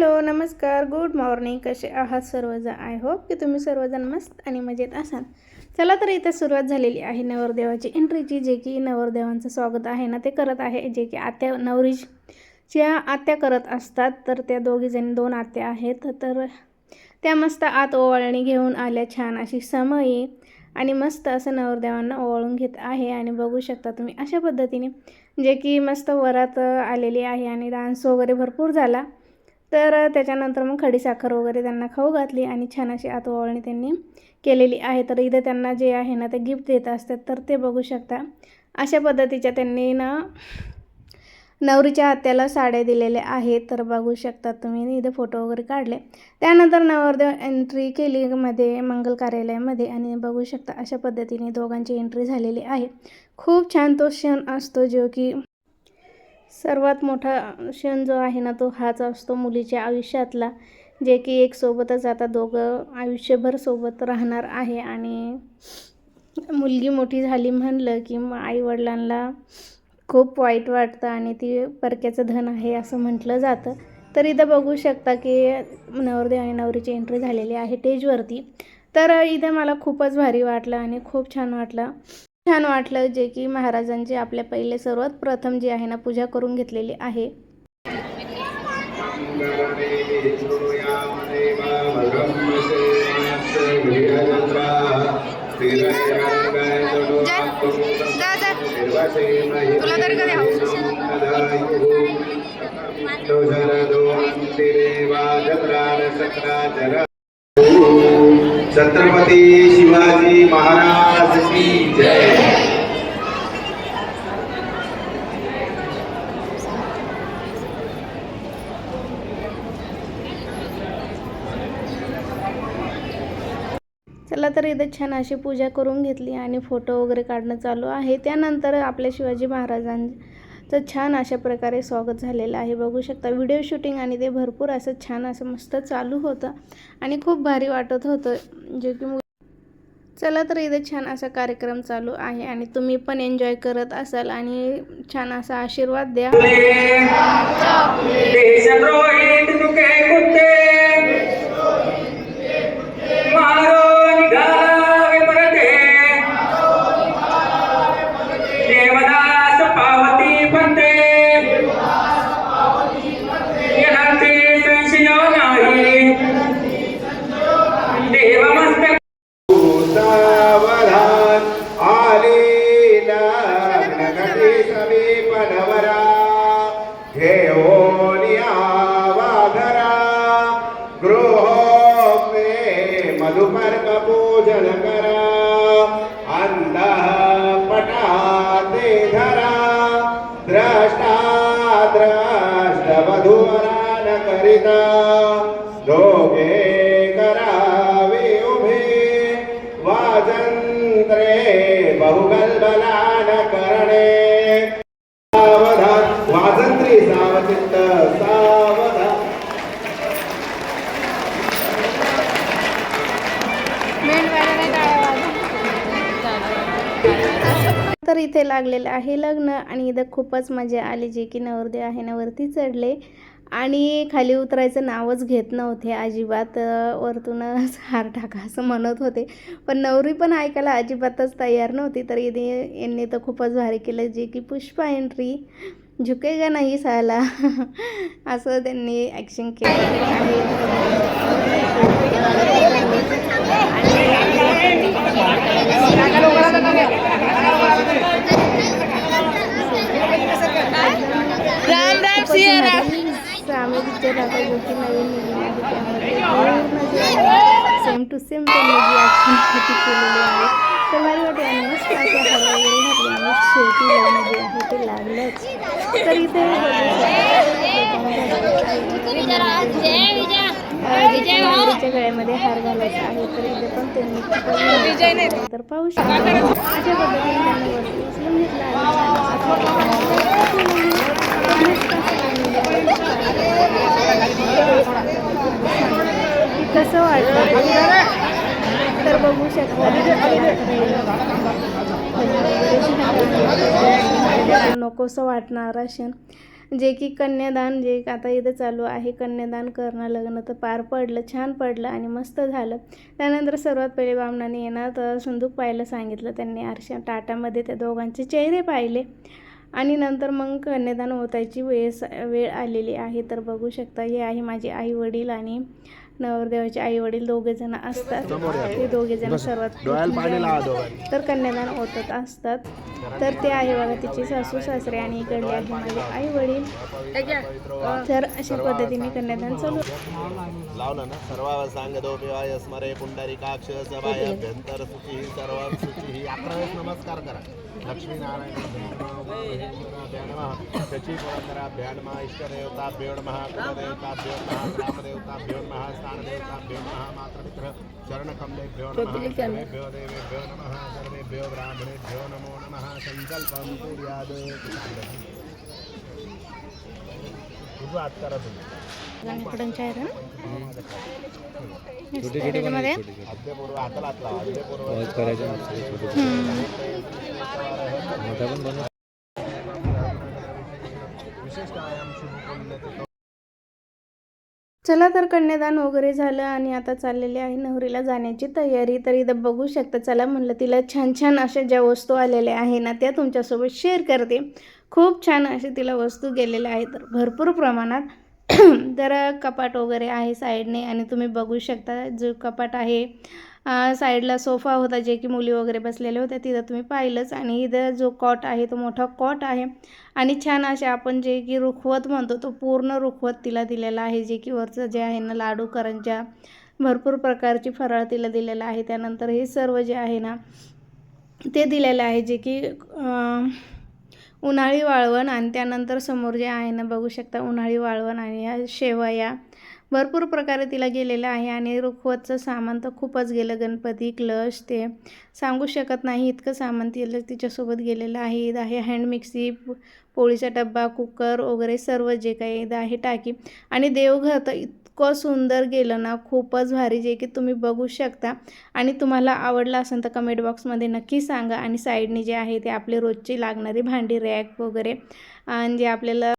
Hello नमस्कार good morning. कसे आहात सर्वजण? आय होप की तुम्ही सर्वजण मस्त आणि मजेत असाल. चला तर इथं सुरुवात झालेली आहे नवरदेवाची एंट्रीची जे की नवरदेवांचं स्वागत आहे ना ते करत आहे. जे की आत्या नवरीच्या आत्या करत असतात. तर त्या दोघीजणी दोन आत्या आहेत. तर त्या मस्त आत ओवाळणी घेऊन आल्या. छान अशी समयी आणि मस्त असं नवरदेवांना ओवाळून घेत आहे. आणि बघू शकता तुम्ही अशा पद्धतीने जे की मस्त वरात आलेली आहे आणि डान्स वगैरे भरपूर झाला. तर त्याच्यानंतर मग खडीसाखर वगैरे त्यांना खाऊ घातली आणि छान अशी आतवळणी त्यांनी केलेली आहे. तर इथे त्यांना जे आहे ना ते गिफ्ट देत असतात तर ते बघू शकता. अशा पद्धतीच्या त्यांनी ना नवरीच्या हात्याला साड्या दिलेल्या आहेत. तर बघू शकता तुम्ही इथे फोटो वगैरे काढले. त्यानंतर नवरदेव एंट्री केली मध्ये मंगल कार्यालयामध्ये आणि बघू शकता अशा पद्धतीने दोघांची एंट्री झालेली आहे. खूप छान तो क्षण असतो जो की सर्वात मोठा क्षण जो आहे ना तो हाच असतो मुलीच्या आयुष्यातला जे की एक सोबतच आता दोघं आयुष्यभर सोबत राहणार आहे. आणि मुलगी मोठी झाली म्हणलं की मग आईवडिलांना खूप वाईट वाटतं आणि ती परक्याचं धन आहे असं म्हटलं जातं. तर इथं बघू शकता की नवरदेव आणि नवरीची एंट्री झालेली आहे स्टेजवरती तर इथे मला खूपच भारी वाटलं आणि खूप छान वाटलं. छान वाटलं जे की महाराजांची आपल्या पहिले सर्वात प्रथम जी आहे ना पूजा करून घेतलेली आहे. छत्रपती शिवाजी महाराज की जय चला इथे छान अशी पूजा करून घेतली आणि फोटो वगैरे काढणं चालू आहे. त्यानंतर आपल्या शिवाजी महाराजांचं छान अशा प्रकारे स्वागत झालेलं आहे. बघू शकता व्हिडिओ शूटिंग आणि ते भरपूर असं छान असं मस्त चालू होतं आणि खूप भारी वाटत होतं. जे की चला तर इथे छान असा कार्यक्रम चालू आहे आणि तुम्ही पण एन्जॉय करत असाल आणि छान असा आशीर्वाद द्या. गृह मे मधुपर्क पूजन करा अंध पटा ते धरा द्रष्टा द्रष्ट वधूवरान करिता दोघे करावे उभे वाजंत्रे बहुगलबलान करणे इथे लागलेलं आहे लग्न आणि इथं खूपच मजा आली जे की नवरदेव आहे ना वरती चढले. आणि खाली उतरायचं नावच घेत नव्हते. अजिबात वरतूनच हार टाका असं म्हणत होते. पण नवरी पण ऐकायला अजिबातच तयार नव्हती. तर इथे यांनी तर खूपच भारी केलं जे की पुष्पा एंट्री झुकेगा नाही साला? असं त्यांनी ॲक्शन केलेलं आम्ही पिक्चर जो की नवीन निघाली आहे त्यामध्ये सेम टू सेम त्यांनी जी ॲक्शन होती केलेली आहे. तर भारी वाटे आणि मस्त अशा हवा वगैरे घातली आणि शेवटी लग्न जे आहे ते लागलंच. तर इथे नवरीच्या गळ्यामध्ये हार घालायचा आहे. तर इथे पण त्यांनी तर पाहू शकता. अशा पद्धतीने त्यांनी वरती उचलून घेतला आणि की कसं वाटतं तर बघू शकता. नकोसं वाटणारा क्षण जे की कन्यादान जे आता इथं चालू आहे कन्यादान करणं लग्न तर पार पडलं छान पडलं आणि मस्त झालं. त्यानंतर सर्वात पहिले बामणाने येणार तर सुंदूक पाहायला सांगितलं. त्यांनी आरशा टाटामध्ये त्या दोघांचे चेहरे पाहिले. आणि नंतर मग कन्यादान होतायची वेळ वेळ आलेली आहे. तर बघू शकता हे आहे माझे आई वडील आणि नवरदेवाचे आई वडील दोघे जण असतात. ते दोघे जण सर्वात प्रथम तर कन्यादान ओतत असतात. तर ते आहे बघा तिची सासू सासरे आणि इकडले आहे माझे आई वडील तर अशा पद्धतीने कन्यादान चालू लावलं ना सर्व पिवाय स्मरे सभाय अभ्यंतर सुची सर्व सुची अकरा वेळेस नमस्कार करा. लक्ष्मीनारायण त्याची मातृमित्र शरणकमलेभ्यो नमः देवेभ्यो नमः सर्वेभ्यो ब्राह्मणेभ्यो नमो नमः संकल्पं कुर्याद इकडूनच्या आहे ना अद्यपूर्व हाताला हात लावा अद्यपूर्व विशेषतः चला तर कन्यादान वगैरे झालं आणि आता चाललेले आहे नवरीला जाण्याची तयारी. तर इथं बघू शकता चला म्हणलं तिला छान छान अशा ज्या वस्तू आलेल्या आहे ना त्या तुमच्यासोबत शेअर करते. खूप छान असे तिला वस्तू गेलेल्या आहेत. तर भरपूर प्रमाणात तर कपाट वगैरे आहे साईडने आणि तुम्ही बघू शकता जो कपाट आहे साईडला सोफा होता जे की मुली वगैरे बसलेल्या होत्या तिथं तुम्ही पाहिलंच. आणि इथं जो कॉट आहे तो मोठा कॉट आहे. आणि छान असे आपण जे की रुखवत म्हणतो तो पूर्ण रुखवत तिला दिलेला आहे. जे की वरचं जे आहे ना लाडू करंजा भरपूर प्रकारची फराळ तिला दिलेलं आहे. त्यानंतर हे सर्व जे आहे ना ते दिलेलं आहे. जे की उन्हाळी वाळवण आणि त्यानंतर समोर जे आहे ना बघू शकता उन्हाळी वाळवण आणि या शेवया. भरपूर प्रकारे तिला गेलेलं आहे आणि रुखवतचं सामान तर खूपच गेलं. गणपती क्लश ते सांगू शकत नाही. इतकं सामान तिला तिच्यासोबत गेलेलं आहे. इथं आहे हँड मिक्सी पोळीचा डब्बा कुकर वगैरे सर्व जे काही इथं आहे टाकी. आणि देवघर तर इतकं सुंदर गेलं ना खूपच भारी जे की तुम्ही बघू शकता. आणि तुम्हाला आवडलं असेल तर कमेंट बॉक्समध्ये नक्की सांगा. आणि साईडने जे आहे ते आपले रोजची लागणारी भांडी रॅक वगैरे आणि जे आपल्याला